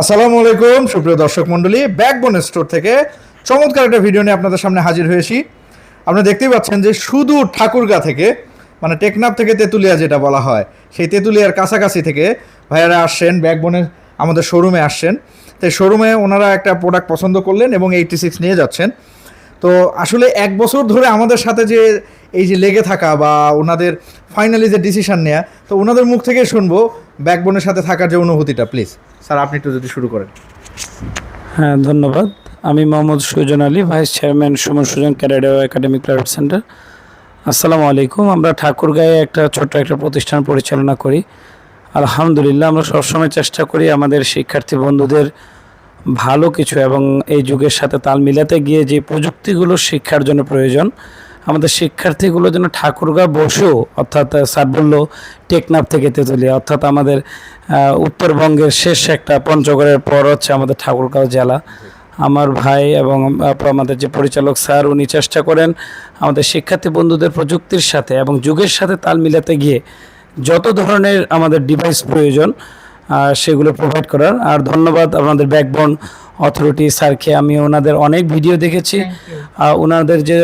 আসসালামু আলাইকুম, সুপ্রিয় দর্শক মণ্ডলী। ব্যাকবোন স্টোর থেকে চমৎকার একটা ভিডিও নিয়ে আপনাদের সামনে হাজির হয়েছি। আপনারা দেখতেই পাচ্ছেন যে শুধু ঠাকুরগা থেকে মানে টেকনাফ থেকে তেঁতুলিয়া যেটা বলা হয়, সেই তেঁতুলিয়ার কাছাকাছি থেকে ভাইয়ারা আসছেন ব্যাকবোনের আমাদের শোরুমে আসছেন। তো শোরুমে ওনারা একটা প্রোডাক্ট পছন্দ করলেন এবং এইটটি সিক্স নিয়ে যাচ্ছেন। তো আসলে এক বছর ধরে আমাদের সাথে যে এই যে লেগে থাকা বা ওনাদের ফাইনালি যে ডিসিশান নেওয়া তো ওনাদের মুখ থেকে শুনব ব্যাকবোনের সাথে থাকার যে অনুভূতিটা প্লিজ স্যার, আপনি একটু যদি শুরু করেন। হ্যাঁ ধন্যবাদ। আমি Mohammad Sujan Ali, vice chairman Suman Sujan career academic private centre. আসসালামু আলাইকুম। আমরা ঠাকুরগাঁয়ে একটা ছোট্ট একটা প্রতিষ্ঠান পরিচালনা করি। আলহামদুলিল্লাহ, আমরা সবসময় চেষ্টা করি আমাদের শিক্ষার্থী বন্ধুদের ভালো কিছু এবং এই যুগের সাথে তাল মিলাতে গিয়ে যে প্রযুক্তিগুলো শিক্ষার জন্য প্রয়োজন আমাদের শিক্ষার্থীগুলো যেন ঠাকুরগাঁ বসেও অর্থাৎ স্যার বলল টেকনাফ থেকে তেঁতুলিয়া, অর্থাৎ আমাদের উত্তরবঙ্গের শেষ একটা পঞ্চগড়ের পর হচ্ছে আমাদের ঠাকুরগাঁও জেলা। আমার ভাই এবং আমাদের যে পরিচালক স্যার, উনি চেষ্টা করেন আমাদের শিক্ষার্থী বন্ধুদের প্রযুক্তির সাথে এবং যুগের সাথে তাল মিলাতে গিয়ে যত ধরনের আমাদের ডিভাইস প্রয়োজন সেগুলো প্রোভাইড করার। আর ধন্যবাদ আপনাদের ব্যাকবোন অথরিটি স্যারকে আমি ওনাদের অনেক ভিডিও দেখেছি। ওনাদের যে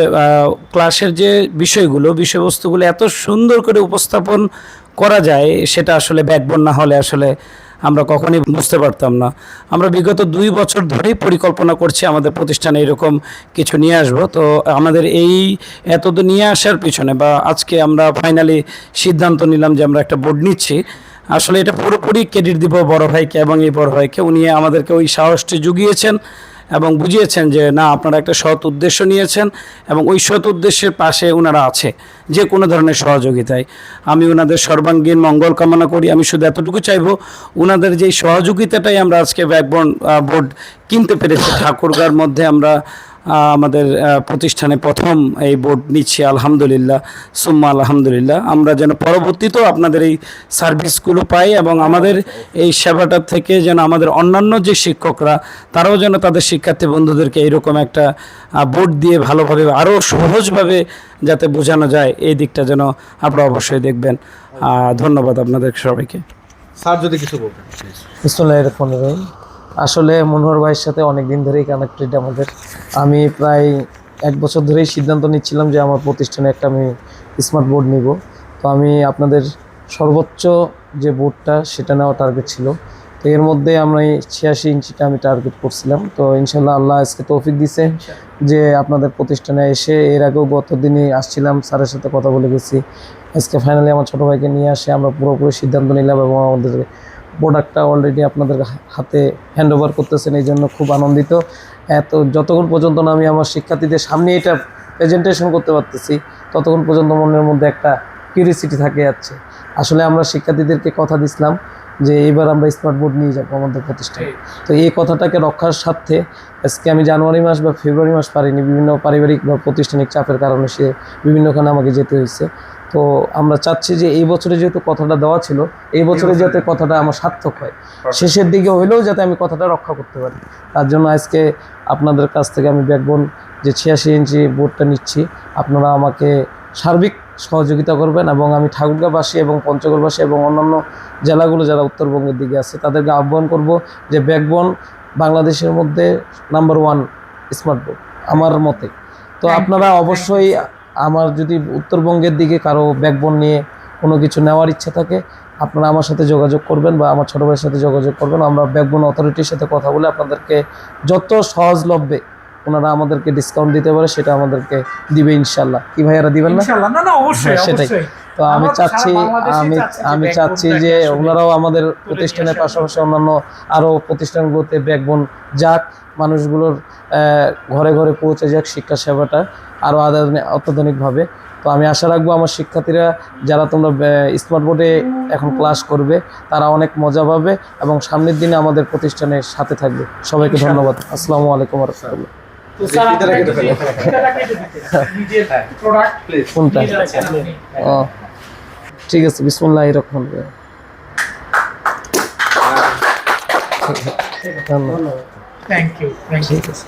ক্লাসের যে বিষয়গুলো বিষয়বস্তুগুলো এত সুন্দর করে উপস্থাপন করা যায় সেটা আসলে ব্যাকবোন না হলে আসলে আমরা কখনই বুঝতে পারতাম না। আমরা বিগত দুই বছর ধরেই পরিকল্পনা করছি আমাদের প্রতিষ্ঠানে এরকম কিছু নিয়ে আসব। তো আমাদের এই এত নিয়ে আসার পিছনে বা আজকে আমরা ফাইনালি সিদ্ধান্ত নিলাম যে আমরা একটা বোর্ড নিচ্ছি। আসলে এটা পুরোপুরি ক্রেডিট দিব বড় ভাইকে এবং এই বড় ভাইকে। উনি আমাদেরকে ওই সাহসটি জুগিয়েছেন এবং বুঝিয়েছেন যে, না, আপনারা একটা সৎ উদ্দেশ্য নিয়েছেন এবং ওই সৎ উদ্দেশ্যের পাশে ওনারা আছে, যে কোনো ধরনের সহযোগিতায়। আমি ওনাদের সর্বাঙ্গীন মঙ্গল কামনা করি। আমি শুধু এতটুকু চাইব ওনাদের যেই সহযোগিতাটাই আমরা আজকে ব্যাকবোন বোর্ড কিনতে পেরেছি, ঠাকুরগার মধ্যে আমরা আমাদের প্রতিষ্ঠানে প্রথম এই বোর্ড নিচ্ছি আলহামদুলিল্লাহ। সুম্মা আলহামদুলিল্লাহ। আমরা যেন পরবর্তীতেও আপনাদের এই সার্ভিসগুলো পাই এবং আমাদের এই সেবাটার থেকে যেন আমাদের অন্যান্য যে শিক্ষকরা তারাও যেন তাদের শিক্ষার্থী বন্ধুদেরকে এইরকম একটা বোর্ড দিয়ে ভালোভাবে আরও সহজভাবে যাতে বোঝানো যায় এই দিকটা যেন আপনারা অবশ্যই দেখবেন। ধন্যবাদ আপনাদের সবাইকে। স্যার যদি কিছু বলতেন আসলে মনোহর ভাইয়ের সাথে অনেক দিন ধরেই কানেক্টেড আমাদের। আমি প্রায় এক বছর ধরেই সিদ্ধান্ত নিচ্ছিলাম যে আমার প্রতিষ্ঠানে একটা আমি স্মার্ট বোর্ড নিব। তো আমি আপনাদের সর্বোচ্চ যে বোর্ডটা সেটা নেওয়া টার্গেট ছিল। তো এর মধ্যে আমরা ছিয়াশি ইঞ্চিটা আমি টার্গেট করছিলাম। তো ইনশাল্লাহ আল্লাহ আজকে তৌফিক দিছে যে আপনাদের প্রতিষ্ঠানে এসে এর আগেও গত দিনই আসছিলাম, স্যারের সাথে কথা বলে গেছি। আজকে ফাইনালি আমার ছোটো ভাইকে নিয়ে আসে আমরা পুরোপুরি সিদ্ধান্ত নিলাম এবং আমাদের প্রোডাক্টটা অলরেডি আপনাদের হাতে হ্যান্ড ওভার করতেছেন, এই জন্য খুব আনন্দিত। এত, যতক্ষণ পর্যন্ত না আমি আমার শিক্ষার্থীদের সামনে এটা প্রেজেন্টেশন করতে পারতেছি, ততক্ষণ পর্যন্ত মনের মধ্যে একটা কিউরিসিটি থাকে যাচ্ছে। আসলে আমরা শিক্ষার্থীদেরকে কথা দিছিলাম যে এবার আমরা স্মার্ট বোর্ড নিয়ে যাব আমাদের প্রতিষ্ঠানে। তো এই কথাটাকে রক্ষার স্বার্থে আজকে আমি জানুয়ারি মাস বা ফেব্রুয়ারি মাস পারিনি, বিভিন্ন পারিবারিক বা প্রতিষ্ঠানিক চাপের কারণে সে বিভিন্নখানে আমাকে যেতে হয়েছে। তো আমরা চাচ্ছি যে এই বছরে যেহেতু কথাটা দেওয়া ছিল এই বছরে যাতে কথাটা আমার সার্থক হয়। শেষের দিকে হইলেও যাতে আমি কথাটা রক্ষা করতে পারি। তার জন্য আজকে আপনাদের কাছ থেকে আমি ব্যাকবোন যে ছিয়াশি ইঞ্চি বোর্ডটা নিচ্ছি আপনারা আমাকে সার্বিক সহযোগিতা করবেন এবং আমি ঠাকুরগাঁবাসী এবং পঞ্চগড়বাসী এবং অন্যান্য জেলাগুলো যারা উত্তরবঙ্গের দিকে আছে তাদেরকে আহ্বান করব যে ব্যাকবোন বাংলাদেশের মধ্যে নাম্বার ওয়ান স্মার্ট বোর্ড আমার মতে। তো আপনারা অবশ্যই আমার যদি উত্তরবঙ্গের দিকে কারও ব্যাকবোন নিয়ে কোনো কিছু নেওয়ার ইচ্ছা থাকে আপনারা আমার সাথে যোগাযোগ করবেন বা আমার ছোটো ভাইয়ের সাথে যোগাযোগ করবেন। আমরা ব্যাকবোন অথরিটির সাথে কথা বলে আপনাদেরকে যত সহজলভ্যে ওনারা আমাদেরকে ডিসকাউন্ট দিতে পারে সেটা আমাদেরকে দিবে ইনশাল্লাহ। কি ভাইয়ারা দিবেন না? না না অবশ্যই হ্যাঁ, সেটাই। তো আমি চাচ্ছি আমি আমি চাচ্ছি যে ওনারাও আমাদের প্রতিষ্ঠানের পাশাপাশি অন্যান্য আরও প্রতিষ্ঠানগুলোতে ব্যাকবোন যাক মানুষগুলোর ঘরে ঘরে পৌঁছে যাক শিক্ষা সেবাটা। আরও অত্যাধুনিকভাবে। তো আমি আশা রাখব আমার শিক্ষার্থীরা যারা তোমরা স্মার্ট বোর্ডে এখন ক্লাস করবে তারা অনেক মজা পাবে এবং সামনের দিনে আমাদের প্রতিষ্ঠানের সাথে থাকবে। সবাইকে ধন্যবাদ। আসসালামু আলাইকুম রহমতুল্লাহ। কোনটা? ও। ঠিক আছে বিসমুল্লাহ রহমান ধন্যবাদ। থ্যাংক ইউ ঠিক আছে।